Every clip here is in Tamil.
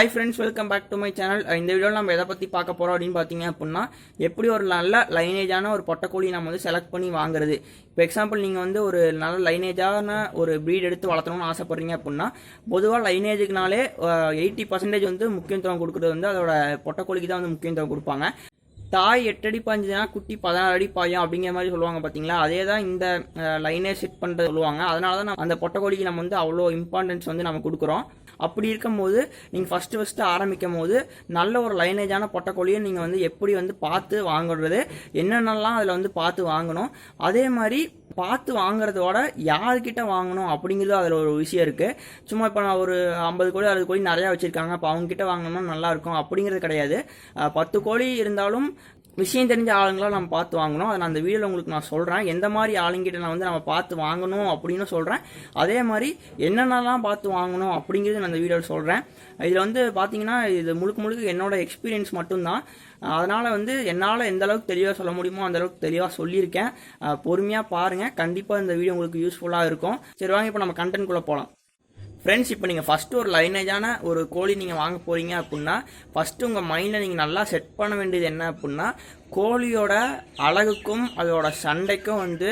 Hi friends welcome back to my channel இந்த வீடியோவில் நம்ம எதை பற்றி பார்க்க போகிறோம் அப்படின்னு பார்த்தீங்க அப்படின்னா எப்படி ஒரு நல்ல லைனேஜான ஒரு பொட்டக்கோழி நம்ம வந்து செலக்ட் பண்ணி வாங்குறது? இப்போ எக்ஸாம்பிள் நீங்கள் வந்து ஒரு நல்ல லைனேஜான ஒரு ப்ரீட் எடுத்து வளர்த்தணும்னு ஆசைப்பட்றீங்க அப்படின்னா பொதுவாக லைனேஜுக்குனாலே எயிட்டி பர்சன்டேஜ் வந்து முக்கியத்துவம் கொடுக்குறது வந்து அதோட பொட்டக்கோழிக்கு தான் வந்து முக்கியத்துவம் கொடுப்பாங்க. தாய் எட்டடி பாஞ்சுதுன்னா குட்டி பதினாறு அடி பாயும் அப்படிங்கிற மாதிரி சொல்லுவாங்க பார்த்தீங்களா? அதே தான் இந்த லைனே செட் பண்ணுறது சொல்லுவாங்க. அதனால தான் நம்ம அந்த பொட்டக்கோழிக்கு நம்ம வந்து அவ்வளோ இம்பார்ட்டன்ஸ் வந்து நம்ம கொடுக்குறோம். அப்படி இருக்கும்போது நீங்கள் ஃபஸ்ட்டு ஃபஸ்ட்டு ஆரம்பிக்கும் போது நல்ல ஒரு லைனேஜான பொட்டக்கோழியை நீங்கள் வந்து எப்படி வந்து பார்த்து வாங்குறது என்னென்னலாம் அதில் வந்து பார்த்து வாங்கணும் அதே மாதிரி பார்த்து வாங்குறதோட யார்கிட்ட வாங்கணும் அப்படிங்கிறது அதில் ஒரு விஷயம் இருக்குது சும்மா இப்போ நான் ஒரு ஐம்பது கோழி அறுபது கோழி நிறையா வச்சுருக்காங்க அப்போ அவங்ககிட்ட வாங்கினோம்னா நல்லாயிருக்கும் அப்படிங்கிறது கிடையாது. பத்து கோழி இருந்தாலும் விஷயம் தெரிஞ்ச ஆளுங்களாம் நம்ம பார்த்து வாங்கணும். அதை நான் அந்த வீடியோவில் உங்களுக்கு நான் சொல்கிறேன் எந்த மாதிரி ஆளுங்கிட்ட நான் வந்து நம்ம பார்த்து வாங்கணும் அப்படின்னு சொல்கிறேன் அதே மாதிரி என்னென்னலாம் பார்த்து வாங்கணும் அப்படிங்கிறது நான் அந்த வீடியோவில் சொல்கிறேன் இதில் வந்து பார்த்தீங்கன்னா இது முழுக்க முழுக்க என்னோட எக்ஸ்பீரியன்ஸ் மட்டும்தான். அதனால் வந்து என்னால் எந்த அளவுக்கு தெளிவாக சொல்ல முடியுமோ அந்த அளவுக்கு தெளிவாக சொல்லியிருக்கேன். பொறுமையாக பாருங்கள் கண்டிப்பாக இந்த வீடியோ உங்களுக்கு யூஸ்ஃபுல்லாக இருக்கும். சரி வாங்க இப்போ நம்ம கண்டென்ட்குள்ளே போகலாம் ஃப்ரெண்ட்ஸ் இப்போ நீங்கள் ஃபஸ்ட்டு ஒரு லைனேஜான ஒரு கோழி நீங்கள் வாங்க போகிறீங்க அப்படின்னா ஃபஸ்ட்டு உங்கள் மைண்டில் நீங்கள் நல்லா செட் பண்ண வேண்டியது என்ன அப்படின்னா கோழியோட அழகுக்கும் அதோட சண்டைக்கும் வந்து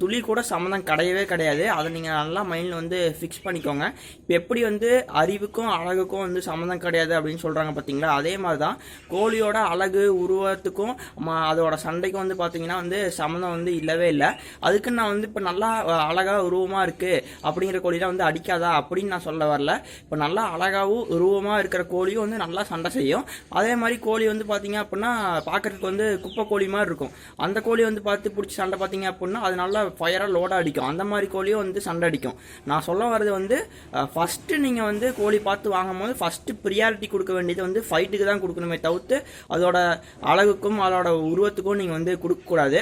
துளி கூட சம்மந்தம் கிடையவே கிடையாது. அதை நீங்கள் நல்லா மைண்டில் வந்து ஃபிக்ஸ் பண்ணிக்கோங்க. இப்போ எப்படி வந்து அறிவுக்கும் அழகுக்கும் வந்து சம்மந்தம் கிடையாது அப்படின்னு சொல்கிறாங்க பார்த்தீங்களா அதே மாதிரி தான் கோழியோட அழகு உருவத்துக்கும் அதோட சண்டைக்கும் வந்து பார்த்தீங்கன்னா வந்து சம்மந்தம் வந்து இல்லவே இல்லை. அதுக்கு நான் வந்து இப்போ நல்லா அழகாக உருவமாக இருக்குது அப்படிங்கிற கோழிலாம் வந்து அடிக்காதா? அப்படின்னு நான் சொல்ல வரல. இப்போ நல்லா அழகாகவும் உருவமாக இருக்கிற கோழியும் வந்து நல்லா சண்டை செய்யும். அதே மாதிரி கோழி வந்து பார்த்தீங்க அப்படின்னா பார்க்குறதுக்கு வந்து குப்பை கோழி மாதிரி இருக்கும். அந்த கோழி வந்து பார்த்து பிடிச்சி சண்டை பார்த்தீங்க அப்படின்னா அது நல்லா ஃபயராக லோடாக அடிக்கும். அந்த மாதிரி கோழியும் வந்து சண்டை அடிக்கும். நான் சொல்ல வர்றது வந்து ஃபஸ்ட்டு நீங்கள் வந்து கோழி பார்த்து வாங்கும் போது ஃபஸ்ட்டு ப்ரியாரிட்டி கொடுக்க வேண்டியது வந்து ஃபைட்டுக்கு தான் கொடுக்கணுமே தவிர்த்து அதோட அழகுக்கும் அதோட உருவத்துக்கும் நீங்கள் வந்து கொடுக்கக்கூடாது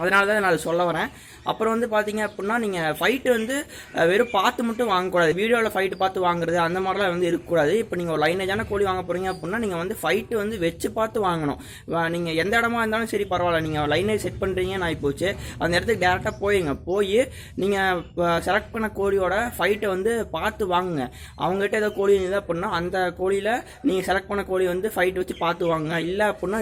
அதனால தான் நான் அதை சொல்ல வரேன். அப்புறம் வந்து பார்த்தீங்க அப்படின்னா நீங்கள் ஃபைட்டு வந்து வெறும் பார்த்து மட்டும் வாங்கக்கூடாது. வீடியோவில் ஃபைட்டு பார்த்து வாங்குறது அந்த மாதிரிலாம் வந்து இருக்கக்கூடாது. இப்போ நீங்கள் ஒரு லைனேஜான கோழி வாங்க போகிறீங்க அப்படின்னா நீங்கள் வந்து ஃபைட்டு வந்து வச்சு பார்த்து வாங்கணும். நீங்கள் எந்த இடமா இருந்தாலும் சரி பரவாயில்ல. நீங்கள் லைனேஜ் செட் பண்ணுறீங்க நான் போச்சு. அந்த இடத்துக்கு டேரெக்டாக போயிங்க போய் நீங்கள் செலக்ட் பண்ண கோழியோட ஃபைட்டை வந்து பார்த்து வாங்குங்க. அவங்ககிட்ட ஏதோ கோழி இருந்தது அப்படின்னா அந்த கோழியில் நீங்கள் செலக்ட் பண்ண கோழி வந்து ஃபைட் வச்சு பார்த்து வாங்குங்க. இல்லை அப்படின்னா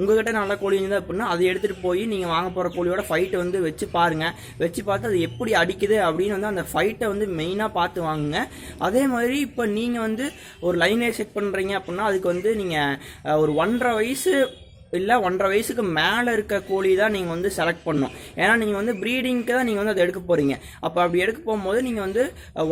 உங்ககிட்ட நல்ல கோழி இருந்தது அப்படின்னா அதை எடுத்துகிட்டு போய் நீங்கள் வாங்க போகிற கோழியோட ஃபைட்டை வந்து வச்சு பாருங்க. வச்சு பார்த்து அது எப்படி அடிக்குது அப்படின்னு வந்து அந்த ஃபைட்டை வந்து மெயினாக பார்த்து வாங்குங்க. அதே மாதிரி இப்போ நீங்கள் வந்து ஒரு லைனே செட் பண்ணுறீங்க அப்படின்னா அதுக்கு வந்து நீங்கள் ஒரு ஒன்றரை வயசு இல்லை ஒன்றரை வயசுக்கு மேலே இருக்க கோழி தான் நீங்கள் வந்து செலக்ட் பண்ணணும். ஏன்னா நீங்கள் வந்து ப்ரீடிங்க்கு தான் நீங்கள் வந்து அதை எடுக்க போகிறீங்க அப்போ அப்படி எடுக்க போகும்போது நீங்கள் வந்து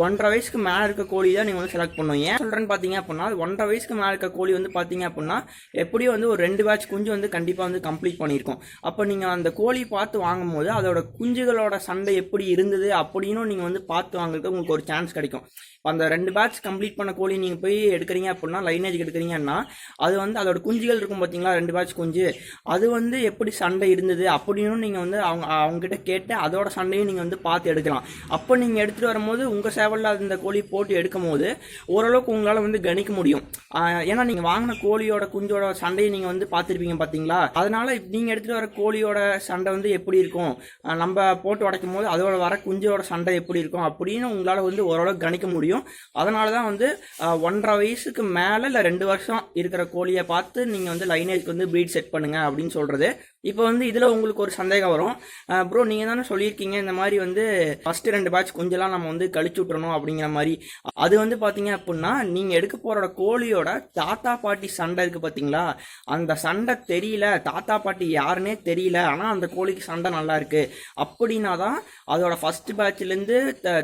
ஒன்றரை வயசுக்கு மேலே இருக்க கோழி தான் நீங்கள் வந்து செலக்ட் பண்ணணும். ஏன் சொல்கிறேன்னு பார்த்தீங்க அப்படின்னா அது ஒன்றரை வயசுக்கு மேலே இருக்க கோழி வந்து பார்த்தீங்க அப்படின்னா எப்படியும் வந்து ஒரு ரெண்டு பேட்ச் குஞ்சு வந்து கண்டிப்பாக வந்து கம்ப்ளீட் பண்ணியிருக்கோம். அப்போ நீங்கள் அந்த கோழி பார்த்து வாங்கும்போது அதோட குஞ்சுகளோட சண்டை எப்படி இருந்தது அப்படின்னு நீங்கள் வந்து பார்த்து வாங்குறதுக்கு உங்களுக்கு ஒரு சான்ஸ் கிடைக்கும். இப்போ அந்த ரெண்டு பேட்ச் கம்ப்ளீட் பண்ண கோழி நீங்கள் போய் எடுக்கிறீங்க அப்படின்னா லைனேஜ் எடுக்கிறீங்கன்னா அது வந்து அதோட குஞ்சுகள் இருக்கும் பார்த்தீங்களா ரெண்டு பேட்ச் குஞ்சு அது வந்து எப்படி சண்டை இருந்தது அப்படின்னு நீங்கள் வந்து அவங்க அவங்ககிட்ட கேட்டு அதோட சண்டையும் நீங்கள் வந்து பார்த்து எடுக்கலாம். அப்போ நீங்கள் எடுத்துகிட்டு வரும்போது உங்கள் சேவலில் அந்த கோழி போட்டு எடுக்கும் போது ஓரளவுக்கு உங்களால் வந்து கணிக்க முடியும். ஏன்னா நீங்கள் வாங்கின கோழியோட குஞ்சோட சண்டையை நீங்கள் வந்து பார்த்துருப்பீங்க பார்த்தீங்களா அதனால நீங்கள் எடுத்துகிட்டு வர கோழியோட சண்டை வந்து எப்படி இருக்கும்? நம்ம போட்டு உடைக்கும் போது அதோட வர குஞ்சோட சண்டை எப்படி இருக்கும் அப்படின்னு உங்களால் வந்து ஓரளவுக்கு கணிக்க முடியும். அதனால தான் வந்து ஒன்றரை வயசுக்கு மேலே இல்லை ரெண்டு வருஷம் இருக்கிற கோழியை பார்த்து நீங்கள் வந்து லைனேஜ்க்கு வந்து பீட்ஸ் செட் பண்ணுங்க அப்படின்னு சொல்கிறது இப்போ வந்து இதில் உங்களுக்கு ஒரு சந்தேகம் வரும். ப்ரோ நீங்கள் தானே சொல்லியிருக்கீங்க இந்த மாதிரி வந்து ஃபஸ்ட்டு ரெண்டு பேட்ச் குஞ்செல்லாம் நம்ம வந்து கழிச்சு விட்றணும் அப்படிங்கிற மாதிரி. அது வந்து பார்த்தீங்க அப்படின்னா நீங்கள் எடுக்க போகிற கோழியோட தாத்தா பாட்டி சண்டை இருக்குது பார்த்தீங்களா அந்த சண்டை தெரியல. தாத்தா பாட்டி யாருன்னே தெரியல. ஆனால் அந்த கோழிக்கு சண்டை நல்லா இருக்குது அப்படின்னா தான் அதோட ஃபஸ்ட்டு பேட்ச்லேருந்து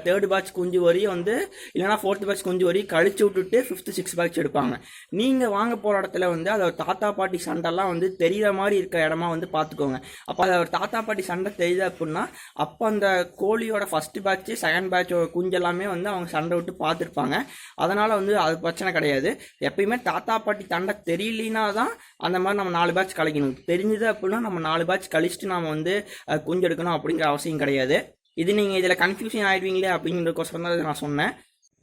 தேர்டு பேட்ச் குஞ்சு வரையும் வந்து இல்லைனா ஃபோர்த் பேட்ச் குஞ்சு வரையும் கழிச்சு விட்டுட்டு ஃபிஃப்த்து சிக்ஸ் பேட்ச் எடுப்பாங்க. நீங்கள் வாங்க போகிற இடத்துல வந்து அதோட தாத்தா பாட்டி சண்டைலாம் வந்து தெரியிற மாதிரி இருக்க இடமா வந்து பார்த்துக்கோங்க அப்போ அதோட தாத்தா பாட்டி சண்டை தெரியுது அப்படின்னா அப்போ அந்த கோழியோட ஃபர்ஸ்ட் பேட்ச் செகண்ட் பேட்சோட குஞ்சு எல்லாமே வந்து அவங்க சண்டை விட்டு பார்த்துருப்பாங்க அதனால் வந்து அது பிரச்சனை கிடையாது. எப்பயுமே தாத்தா பாட்டி சண்டை தெரியலனா தான் அந்த மாதிரி நம்ம நாலு பேட்ச் கழிக்கணும். தெரிஞ்சது அப்படின்னா நம்ம நாலு பேட்ச் கழிச்சுட்டு நம்ம வந்து குஞ்செடுக்கணும் குஞ்சு எடுக்கணும் அப்படிங்கிற அவசியம் கிடையாது. இது நீங்கள் இதில் கன்ஃபியூஷன் ஆயிடுவீங்களே அப்படிங்கிறதுக்கோசரம் தான் நான் சொன்னேன்.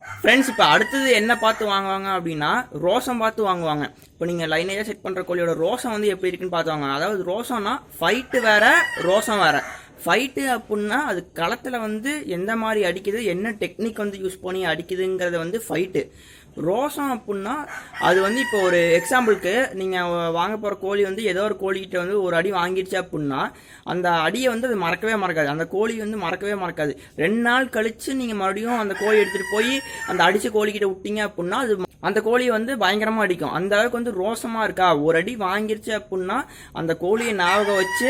ஃப்ரெண்ட்ஸ் இப்போ அடுத்தது என்ன பார்த்து வாங்குவாங்க அப்படின்னா ரோசம் பார்த்து வாங்குவாங்க. இப்போ நீங்கள் லைனேஜாக செட் பண்ணுற கோழியோட ரோசம் வந்து எப்படி இருக்குன்னு பார்த்து வாங்குவாங்க. அதாவது ரோசம்னா ஃபைட்டு வேற ரோசம் வேற. ஃபைட்டு அப்படின்னா அது களத்தில் வந்து எந்த மாதிரி அடிக்குது என்ன டெக்னிக் வந்து யூஸ் பண்ணி அடிக்குதுங்கிறத வந்து ஃபைட்டு ரோசம் அப்புடின்னா அது வந்து இப்போ ஒரு எக்ஸாம்பிளுக்கு நீங்கள் வாங்க போகிற கோழி வந்து ஏதோ ஒரு கோழிக்கிட்ட வந்து ஒரு அடி வாங்கிடுச்சு அப்புடின்னா அந்த அடியை வந்து அது மறக்கவே மறக்காது. அந்த கோழி வந்து மறக்கவே மறக்காது. ரெண்டு நாள் கழித்து நீங்கள் மறுபடியும் அந்த கோழி எடுத்துகிட்டு போய் அந்த அடித்த கோழிக்கிட்ட விட்டீங்க அப்புடின்னா அது அந்த கோழி வந்து பயங்கரமாக அடிக்கும். அந்த அளவுக்கு வந்து ரோசமாக இருக்கா? ஒரு அடி வாங்கிருச்சு அப்புடின்னா அந்த கோழியை ஞாபகம் வச்சு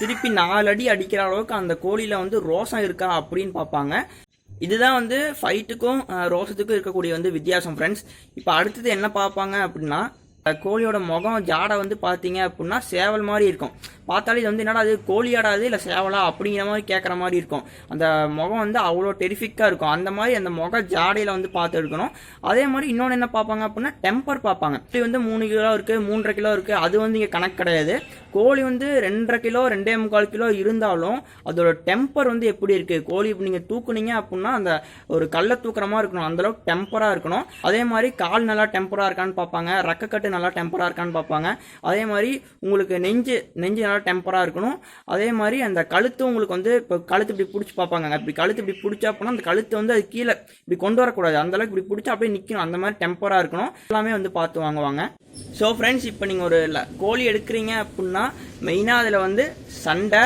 திருப்பி நாலு அடி அடிக்கிற அளவுக்கு அந்த கோழியில் வந்து ரோசம் இருக்கா அப்படின்னு பார்ப்பாங்க இதுதான் வந்து ஃபைட்டுக்கும் ரோசத்துக்கும் இருக்கக்கூடிய வந்து வித்தியாசம் ஃப்ரெண்ட்ஸ் இப்போ அடுத்தது என்ன பார்ப்பாங்க அப்படின்னா கோழியோட முகம் ஜாடை வந்து பார்த்தீங்க அப்படின்னா சேவல் மாதிரி இருக்கும். பார்த்தாலே இது வந்து என்னடா அது கோழியாடாது இல்லை சேவலா அப்படிங்கிற மாதிரி கேட்குற மாதிரி இருக்கும். அந்த முகம் வந்து அவ்வளோ டெரிஃபிக்காக இருக்கும். அந்த மாதிரி அந்த முக ஜாடையில் வந்து பார்த்து எடுக்கணும். அதே மாதிரி இன்னொன்று என்ன பார்ப்பாங்க அப்படின்னா டெம்பர் பார்ப்பாங்க. இப்படி வந்து மூணு கிலோ இருக்குது மூன்றரை கிலோ இருக்குது அது வந்து இங்கே கணக்கு கிடையாது. கோழி வந்து ரெண்டரை கிலோ ரெண்டே முக்கால் கிலோ இருந்தாலும் அதோட டெம்பர் வந்து எப்படி இருக்குது கோழி இப்போ நீங்கள் தூக்குனீங்க அப்படின்னா அந்த ஒரு கல்லை தூக்குற மாதிரி இருக்கணும் அந்தளவுக்கு டெம்பராக இருக்கணும். அதே மாதிரி கால் நல்லா டெம்பராக இருக்கான்னு பார்ப்பாங்க ரக்கக்கட்டு நல்லா டெம்பராக இருக்கான்னு பார்ப்பாங்க அதே மாதிரி உங்களுக்கு நெஞ்சு நெஞ்சு நல்லா டெம்பராக இருக்கணும். அதே மாதிரி அந்த கழுத்து உங்களுக்கு வந்து இப்போ கழுத்து இப்படி பிடிச்சி பார்ப்பாங்க இப்படி கழுத்து இப்படி பிடிச்சா அப்படின்னா அந்த கழுத்து வந்து அது கீழே இப்படி கொண்டு வரக்கூடாது. அந்த அளவுக்கு இப்படி பிடிச்சா அப்படியே நிற்கணும் அந்த மாதிரி டெம்பராக இருக்கணும். எல்லாமே வந்து பார்த்து வாங்குவாங்க. ஸோ ஃப்ரெண்ட்ஸ் இப்போ நீங்கள் ஒரு கோழி எடுக்கிறீங்க அப்படின்னா மெயினாக அதில் வந்து சண்டை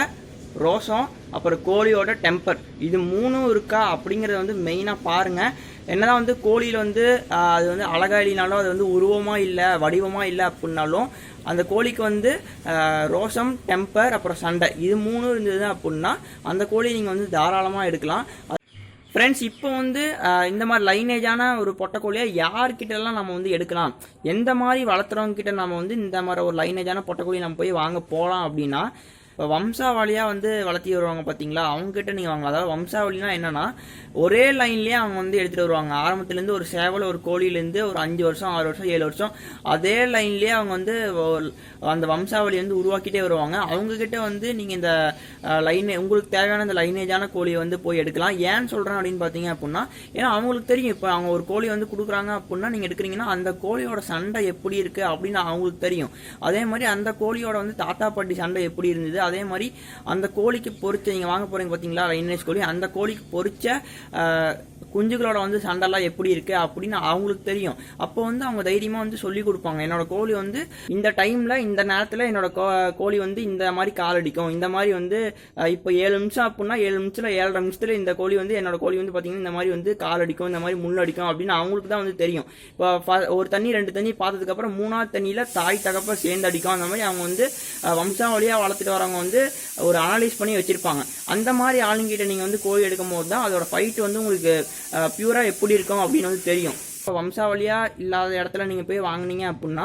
ரோசம் அப்புறம் கோழியோட டெம்பர் இது மூணும் இருக்கா அப்படிங்கிறத வந்து மெயினாக பாருங்கள் என்னதான் வந்து கோழியில் வந்து அது வந்து அழகா இல்லைனாலும் அது வந்து உருவமாக இல்லை வடிவமாக இல்லை அப்படின்னாலும் அந்த கோழிக்கு வந்து ரோசம் டெம்பர் அப்புறம் சண்டை. இது மூணும் இருந்தது அப்படின்னா அந்த கோழி நீங்கள் வந்து தாராளமாக எடுக்கலாம். ஃப்ரெண்ட்ஸ் இப்போ வந்து இந்த மாதிரி லைனேஜான ஒரு பொட்டைக்கோழியை யார்கிட்டலாம் நம்ம வந்து எடுக்கலாம்? எந்த மாதிரி வளர்த்துறவங்க கிட்ட நம்ம வந்து இந்த மாதிரி ஒரு லைனேஜான பொட்டைக்கோழி நம்ம போய் வாங்க போகலாம் அப்படின்னா இப்போ வம்சாவளியாக வந்து வளர்த்தி வருவாங்க பார்த்தீங்களா அவங்ககிட்ட நீங்கள் வாங்கலாம் அதாவது வம்சாவளினா என்னன்னா ஒரே லைன்லேயே அவங்க வந்து எடுத்துகிட்டு வருவாங்க. ஆரம்பத்துலேருந்து ஒரு சேவல் ஒரு கோழியிலேருந்து ஒரு அஞ்சு வருஷம் ஆறு வருஷம் ஏழு வருஷம் அதே லைன்லேயே அவங்க வந்து அந்த வம்சாவளி வந்து உருவாக்கிட்டே வருவாங்க. அவங்கக்கிட்ட வந்து நீங்கள் இந்த லைன் உங்களுக்கு தேவையான இந்த லைனேஜான கோழியை வந்து போய் எடுக்கலாம். ஏன்னு சொல்கிறேன் அப்படின்னு பார்த்தீங்க அப்படின்னா ஏன்னா அவங்களுக்கு தெரியும். இப்போ அவங்க ஒரு கோழி வந்து கொடுக்குறாங்க அப்படின்னா நீங்கள் எடுக்கிறீங்கன்னா அந்த கோழியோட சண்டை எப்படி இருக்குது அப்படின்னு அவங்களுக்கு தெரியும். அதே மாதிரி அந்த கோழியோட வந்து தாத்தா பாட்டி சண்டை எப்படி இருந்தது? அதே மாதிரி அந்த கோழிக்கு பொறிச்ச நீங்கள் வாங்க போகிறீங்க பார்த்தீங்களா லைனேஜ் கோழி அந்த கோழிக்கு பொறிச்ச குஞ்சுகளோட வந்து சண்டைலாம் எப்படி இருக்கு அப்படின்னு அவங்களுக்கு தெரியும். அப்போ வந்து அவங்க தைரியமா வந்து சொல்லி கொடுப்பாங்க. என்னோட கோழி வந்து இந்த டைம்ல இந்த நேரத்துல என்னோட கோ- கோழி வந்து இந்த மாதிரி கால் அடிக்கும். இந்த மாதிரி வந்து இப்போ ஏழு நிமிஷம் அப்படின்னா ஏழு நிமிஷத்துல ஏழரை நிமிஷத்துல இந்த கோழி வந்து என்னோட கோழி வந்து பாத்தீங்கன்னா இந்த மாதிரி வந்து கால் அடிக்கும் இந்த மாதிரி முள் அடிக்கும் அப்படின்னு அவங்களுக்கு தான் வந்து தெரியும். இப்போ ஒரு தண்ணி ரெண்டு தண்ணி பார்த்ததுக்கு அப்புறம் மூணாவது தண்ணியில தாய் தகப்ப சேர்ந்து அடிக்கும். அந்த மாதிரி அவங்க வந்து அஹ், வம்சாவளியா வளர்த்துட்டு வரவங்க வந்து ஒரு அனலைஸ் பண்ணி வச்சிருப்பாங்க. அந்த மாதிரி ஆளுங்கிட்ட நீங்க வந்து கோழி எடுக்கும் போது தான் அதோட ஃபைட் வந்து உங்களுக்கு ப்யூராக எப்படி இருக்கும் அப்படின்னு வந்து தெரியும். இப்போ வம்சாவளியாக இல்லாத இடத்துல நீங்கள் போய் வாங்குனீங்க அப்படின்னா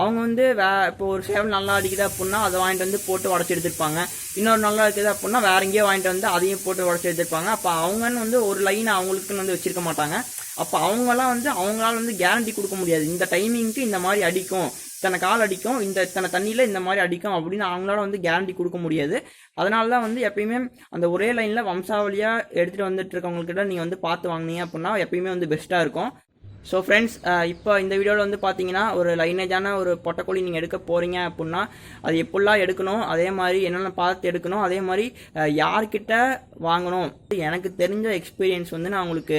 அவங்க வந்து வே இப்போ ஒரு சேவல் நல்லா அடிக்குது அப்படின்னா அதை வாங்கிட்டு வந்து போட்டு உடச்சி எடுத்திருப்பாங்க இன்னொரு நல்லா இருக்குது அப்படின்னா வேற எங்கேயோ வாங்கிட்டு வந்து அதையும் போட்டு உடச்சி எடுத்திருப்பாங்க அப்போ அவங்கன்னு வந்து ஒரு லைன் அவங்களுக்குன்னு வந்து வச்சிருக்க மாட்டாங்க. அப்போ அவங்களாம் வந்து அவங்களால வந்து கேரண்டி கொடுக்க முடியாது. இந்த டைமிங்க்கு இந்த மாதிரி அடிக்கும். இத்தனை கால் அடிக்கும் இந்த இத்தனை தண்ணியில் இந்த மாதிரி அடிக்கும் அப்படின்னு அவங்களால வந்து கேரண்டி கொடுக்க முடியாது. அதனால தான் வந்து எப்பயுமே அந்த ஒரே லைனில் வம்சாவளியாக எடுத்துகிட்டு வந்துட்டு இருக்கவங்கக்கிட்ட நீங்கள் வந்து பார்த்து வாங்குனீங்க அப்படின்னா எப்பயுமே வந்து பெஸ்ட்டாக இருக்கும். ஸோ ஃப்ரெண்ட்ஸ் இப்போ இந்த வீடியோவில் வந்து பார்த்தீங்கன்னா ஒரு லைனேஜான ஒரு பொட்டக்கோழி நீங்கள் எடுக்க போகிறீங்க அப்படின்னா அது எப்படிலாம் எடுக்கணும் அதே மாதிரி என்னென்ன பார்த்து எடுக்கணும் அதே மாதிரி uh, யார்கிட்ட வாங்கணும். எனக்கு தெரிஞ்ச எக்ஸ்பீரியன்ஸ் வந்து நான் உங்களுக்கு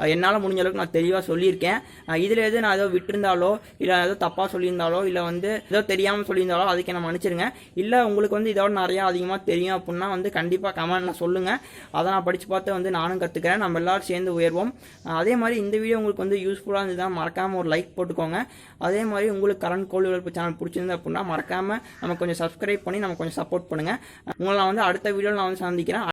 uh, என்னால் முடிஞ்ச அளவுக்கு நான் தெளிவாக சொல்லியிருக்கேன். Uh, இதில் எது நான் ஏதோ விட்டிருந்தாலோ இல்லை ஏதோ தப்பாக சொல்லியிருந்தாலோ இல்லை வந்து ஏதோ தெரியாமல் சொல்லியிருந்தாலோ அதுக்கு என்ன மன்னிச்சிருங்க. இல்லை உங்களுக்கு வந்து இதோட நிறையா அதிகமாக தெரியும் அப்படின்னா வந்து கண்டிப்பாக கமெண்ட்டில் சொல்லுங்கள் அதை நான் படித்து பார்த்து வந்து நானும் கற்றுக்கிறேன் நம்ம எல்லாரும் சேர்ந்து உயர்வோம். அதே மாதிரி இந்த வீடியோ உங்களுக்கு வந்து யூஸ் யூஸ்ஃபுல்லாக இருந்ததுன்னா மறக்காமல் ஒரு லைக் போட்டுக்கோங்க. அதே மாதிரி உங்களுக்கு கரண்ட் கோழி வளர்ப்பு சேனல் பிடிச்சிருந்து அப்படின்னா மறக்காமல் நம்ம கொஞ்சம் சப்ஸ்கிரைப் பண்ணி நம்ம கொஞ்சம் சப்போர்ட் பண்ணுங்கள் உங்களை நான் வந்து அடுத்த வீடியோவில் நான் வந்து சந்திக்கிறேன்.